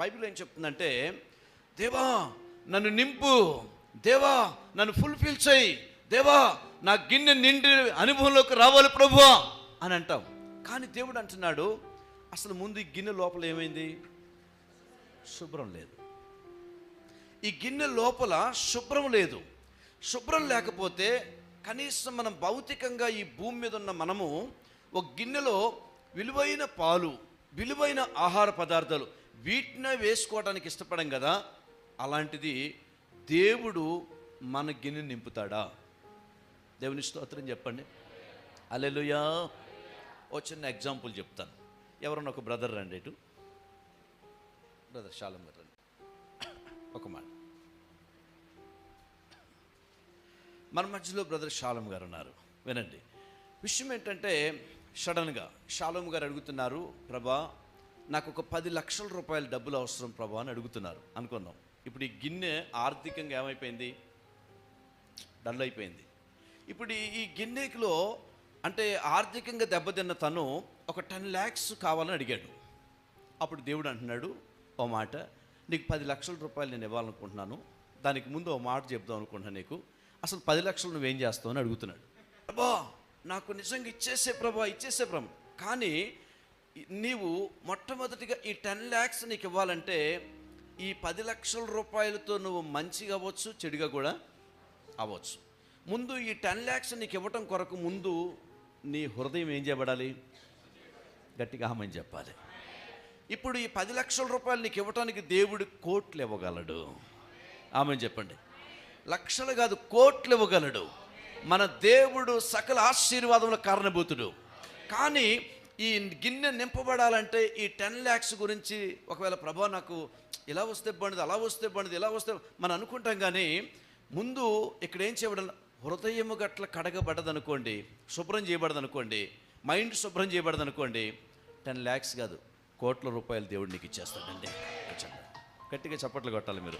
Bible ఏం చెప్తుందంటే దేవా నన్ను నింపు. దేవా నన్ను ఫుల్ఫిల్ చేయి. దేవా నా గిన్నె నిండి అనుభవంలోకి రావాలి ప్రభువా. అని అంటాం. కానీ దేవుడు అంటున్నాడు అసలు ముందు ఈ గిన్నె లోపల ఏమైంది? శుభ్రం లేదు. ఈ గిన్నె లోపల శుభ్రం లేదు. శుభ్రం లేకపోతే కనీసం మనం భౌతికంగా ఈ భూమి మీద ఉన్న మనము ఒక గిన్నెలో విలువైన పాలు విలువైన ఆహార పదార్థాలు వీటినే వేసుకోవడానికి ఇష్టపడం కదా అలాంటిది దేవుడు మన గిన్నె నింపుతాడా? దేవుని స్తోత్రం చెప్పండి. అలెలుయా ఓ చిన్న ఎగ్జాంపుల్ చెప్తాను. ఎవరన్నా ఒక బ్రదర్ రండి ఇటు. బ్రదర్ శాలం గారు రండి. ఒక మాట. మన మధ్యలో బ్రదర్ షాలం గారు ఉన్నారు. వినండి. విషయం ఏంటంటే సడన్గా షాలం గారు అడుగుతున్నారు ప్రభా నాకు ఒక పది లక్షల రూపాయల డబ్బులు అవసరం ప్రభు అని అడుగుతున్నారు. అనుకుందాం. ఇప్పుడు ఈ గిన్నె ఆర్థికంగా ఏమైపోయింది? డల్ అయిపోయింది ఇప్పుడు ఈ- గిన్నెకిలో అంటే ఆర్థికంగా దెబ్బతిన్న తను ఒక టెన్ ల్యాక్స్ కావాలని అడిగాడు. అప్పుడు దేవుడు అంటున్నాడు ఓ మాట నీకు పది లక్షల రూపాయలు నేను ఇవ్వాలనుకుంటున్నాను. దానికి ముందు ఓ మాట చెప్దాం అనుకుంటున్నాను నీకు. అసలు పది లక్షలు నువ్వేం చేస్తావు అని అడుగుతున్నాడు. ప్రభా నాకు నిజంగా ఇచ్చేసే ప్రభా ఇచ్చేసే ప్రభా. కానీ నీవు మొట్టమొదటిగా ఈ టెన్ ల్యాక్స్ నీకు ఇవ్వాలంటే ఈ పది లక్షల రూపాయలతో నువ్వు మంచిగా అవ్వచ్చు చెడుగా కూడా అవ్వచ్చు. ముందు ఈ టెన్ ల్యాక్స్ నీకు ఇవ్వటం కొరకు ముందు నీ హృదయం ఏం చేయబడాలి గట్టిగా ఆమని చెప్పాలి. ఇప్పుడు ఈ పది లక్షల రూపాయలు నీకు ఇవ్వటానికి దేవుడు కోట్లు ఇవ్వగలడు. ఆమె చెప్పండి. లక్షలు కాదు కోట్లు ఇవ్వగలడు. మన దేవుడు సకల ఆశీర్వాదముల కారణభూతుడు. కానీ ఈ గిన్నె నింపబడాలంటే ఈ టెన్ ల్యాక్స్ గురించి ఒకవేళ ప్రభా నాకు ఇలా వస్తే బండిది అలా వస్తే బండిది ఇలా వస్తే మనం అనుకుంటాం కానీ ముందు ఇక్కడ ఏం చేయబడ హృదయము గట్ల కడగబడదనుకోండి శుభ్రం చేయబడదనుకోండి మైండ్ శుభ్రం చేయబడదనుకోండి టెన్ ల్యాక్స్ కాదు కోట్ల రూపాయలు దేవుడు నీకు ఇచ్చేస్తాడండి. గట్టిగా చప్పట్లు కొట్టాలి మీరు.